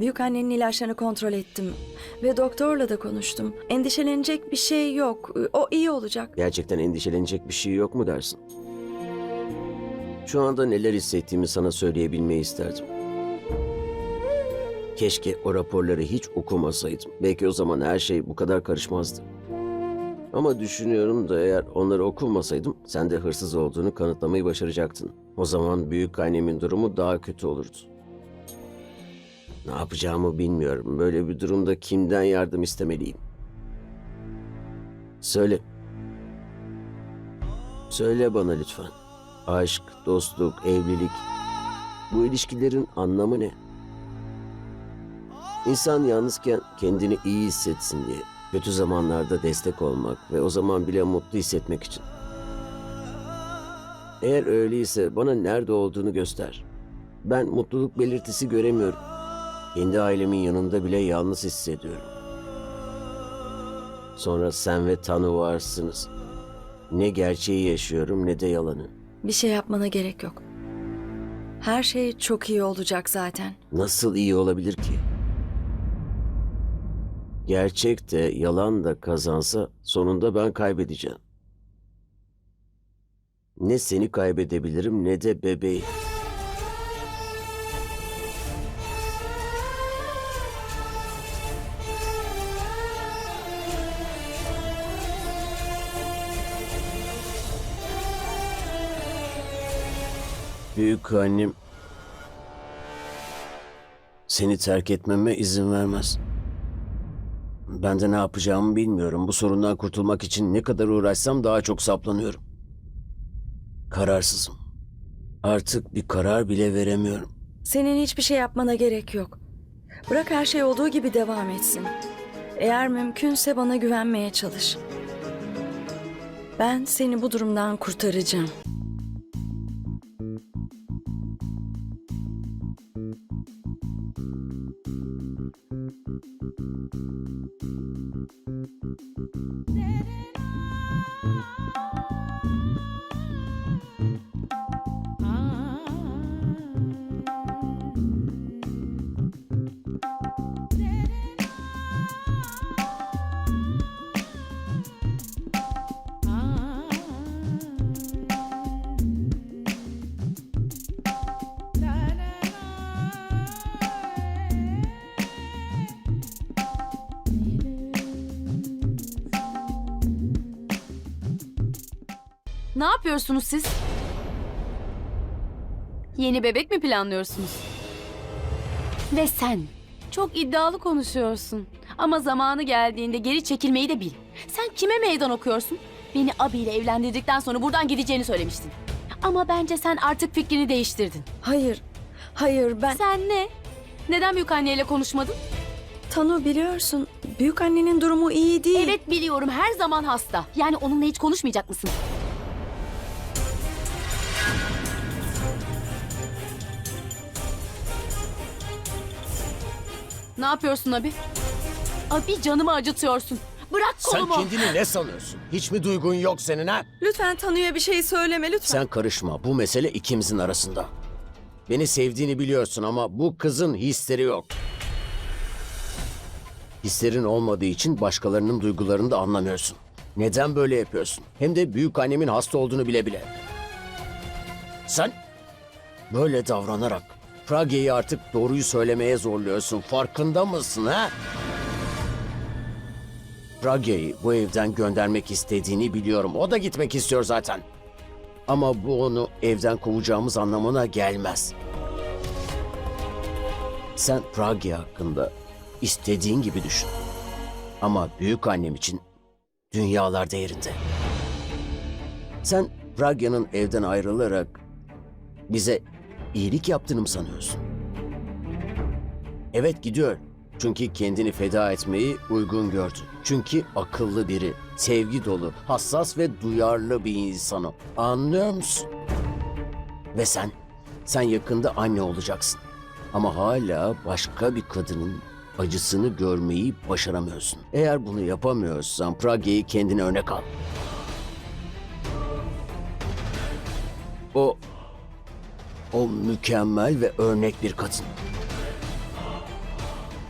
Büyük annenin ilaçlarını kontrol ettim ve doktorla da konuştum. Endişelenecek bir şey yok. O iyi olacak. Gerçekten endişelenecek bir şey yok mu dersin? Şu anda neler hissettiğimi sana söyleyebilmeyi isterdim. Keşke o raporları hiç okumasaydım. Belki o zaman her şey bu kadar karışmazdı. Ama düşünüyorum da eğer onları okumasaydım sen de hırsız olduğunu kanıtlamayı başaracaktın. O zaman büyük annemin durumu daha kötü olurdu. Ne yapacağımı bilmiyorum. Böyle bir durumda kimden yardım istemeliyim? Söyle. Söyle bana lütfen. Aşk, dostluk, evlilik. Bu ilişkilerin anlamı ne? İnsan yalnızken kendini iyi hissetsin diye. Kötü zamanlarda destek olmak ve o zaman bile mutlu hissetmek için. Eğer öyleyse bana nerede olduğunu göster. Ben mutluluk belirtisi göremiyorum. Kendi ailemin yanında bile yalnız hissediyorum. Sonra sen ve Tanu varsınız. Ne gerçeği yaşıyorum ne de yalanı. Bir şey yapmana gerek yok. Her şey çok iyi olacak zaten. Nasıl iyi olabilir ki? Gerçek de yalan da kazansa sonunda ben kaybedeceğim. Ne seni kaybedebilirim ne de bebeği. Büyük annem seni terk etmeme izin vermez. Ben de ne yapacağımı bilmiyorum. Bu sorundan kurtulmak için ne kadar uğraşsam daha çok saplanıyorum. Kararsızım. Artık bir karar bile veremiyorum. Senin hiçbir şey yapmana gerek yok. Bırak her şey olduğu gibi devam etsin. Eğer mümkünse bana güvenmeye çalış. Ben seni bu durumdan kurtaracağım. Thank you. Ne yapıyorsunuz siz? Yeni bebek mi planlıyorsunuz? Ve sen çok iddialı konuşuyorsun. Ama zamanı geldiğinde geri çekilmeyi de bil. Sen kime meydan okuyorsun? Beni Abi ile evlendirdikten sonra buradan gideceğini söylemiştin. Ama bence sen artık fikrini değiştirdin. Hayır, hayır ben... Sen ne? Neden büyük anneyle konuşmadın? Tanu biliyorsun, büyük annenin durumu iyi değil. Evet biliyorum her zaman hasta. Yani onunla hiç konuşmayacak mısın? Ne yapıyorsun abi? Abi canımı acıtıyorsun. Bırak Sen kolumu. kendini ne sanıyorsun? Hiç mi duygun yok senin ha? Lütfen Tanu'ya bir şey söyleme lütfen. Sen karışma. Bu mesele ikimizin arasında. Beni sevdiğini biliyorsun ama bu kızın hisleri yok. Hislerin olmadığı için başkalarının duygularını da anlamıyorsun. Neden böyle yapıyorsun? Hem de büyük annemin hasta olduğunu bile bile. Sen böyle davranarak Pragya'yı artık doğruyu söylemeye zorluyorsun. Farkında mısın ha? Pragya'yı bu evden göndermek istediğini biliyorum. O da gitmek istiyor zaten. Ama bu onu evden kovacağımız anlamına gelmez. Sen Pragya hakkında istediğin gibi düşün. Ama büyük annem için dünyalar değerinde. Sen Pragya'nın evden ayrılarak bize iyilik yaptığını mı sanıyorsun? Evet gidiyor. Çünkü kendini feda etmeyi uygun gördü. Çünkü akıllı biri, sevgi dolu, hassas ve duyarlı bir insanı. Anlıyor musun? Ve sen, sen yakında anne olacaksın. Ama hala başka bir kadının acısını görmeyi başaramıyorsun. Eğer bunu yapamıyorsan Pragya'yı kendine örnek al. O, o mükemmel ve örnek bir kadın.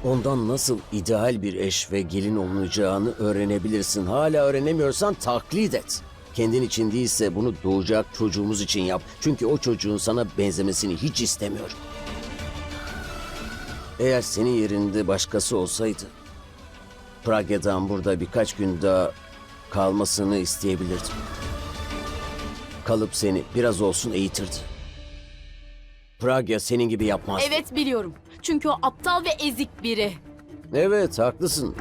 ondan nasıl ideal bir eş ve gelin olunacağını öğrenebilirsin. Hala öğrenemiyorsan taklit et. Kendin için değilse bunu doğacak çocuğumuz için yap. Çünkü o çocuğun sana benzemesini hiç istemiyorum. Eğer senin yerinde başkası olsaydı, Pragya'dan burada birkaç gün daha kalmasını isteyebilirdim. Kalıp seni biraz olsun eğitirdi. Pragya senin gibi yapmaz. Evet biliyorum. Çünkü o aptal ve ezik biri. Evet haklısın.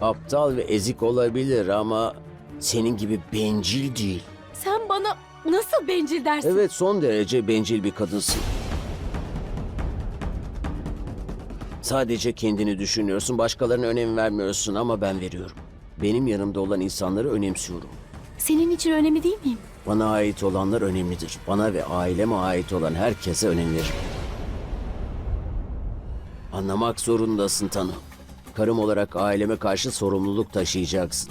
Aptal ve ezik olabilir ama senin gibi bencil değil. Sen bana nasıl bencil dersin? Evet son derece bencil bir kadınsın. Sadece kendini düşünüyorsun, başkalarına önem vermiyorsun ama ben veriyorum. Benim yanımda olan insanları önemsiyorum. Senin için önemli değil miyim? Bana ait olanlar önemlidir. Bana ve aileme ait olan herkese önem veririm. Anlamak zorundasın Tanı. Karım olarak aileme karşı sorumluluk taşıyacaksın.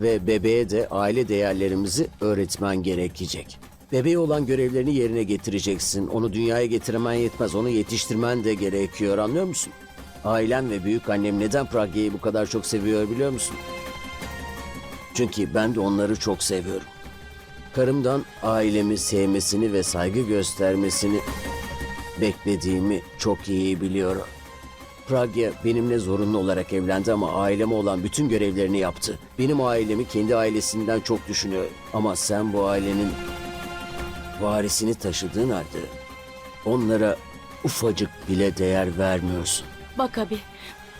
Ve bebeğe de aile değerlerimizi öğretmen gerekecek. Bebeğe olan görevlerini yerine getireceksin. Onu dünyaya getirmen yetmez. Onu yetiştirmen de gerekiyor anlıyor musun? Ailem ve büyük annem neden Pragya'yı bu kadar çok seviyor biliyor musun? Çünkü ben de onları çok seviyorum. Karımdan ailemi sevmesini ve saygı göstermesini beklediğimi çok iyi biliyorum. Pragya benimle zorunlu olarak evlendi ama aileme olan bütün görevlerini yaptı. Benim ailemi kendi ailesinden çok düşünüyor. Ama sen bu ailenin varisini taşıdığın halde onlara ufacık bile değer vermiyorsun. Bak abi.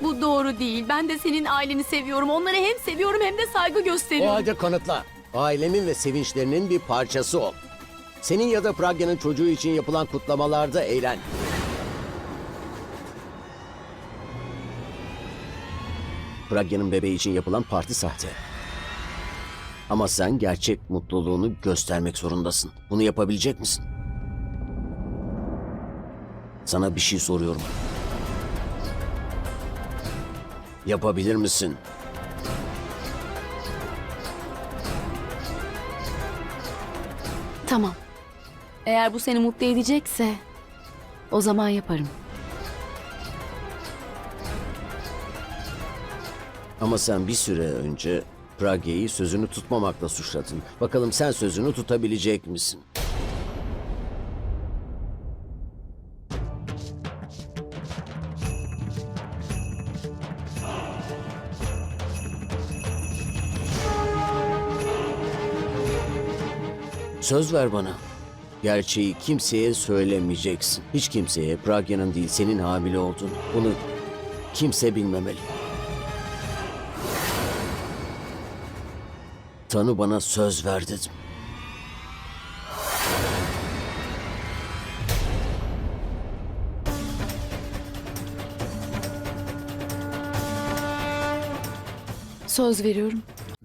Bu doğru değil. Ben de senin aileni seviyorum. Onları hem seviyorum hem de saygı O gösteriyorum. halde kanıtla. Ailemin ve sevinçlerinin bir parçası ol. Senin ya da Pragya'nın çocuğu için yapılan kutlamalarda eğlen. Pragya'nın bebeği için yapılan parti sahte. Ama sen gerçek mutluluğunu göstermek zorundasın. Bunu yapabilecek misin? Sana bir şey soruyorum. Yapabilir misin? Tamam. Eğer bu seni mutlu edecekse o zaman yaparım. Ama sen bir süre önce Pragya'yı sözünü tutmamakla suçladın. Bakalım sen sözünü tutabilecek misin? Söz ver bana. Gerçeği kimseye söylemeyeceksin. Hiç kimseye Pragya'nın değil senin hamile olduğunu. Bunu kimse bilmemeli. Tanı bana söz ver dedim. Söz veriyorum.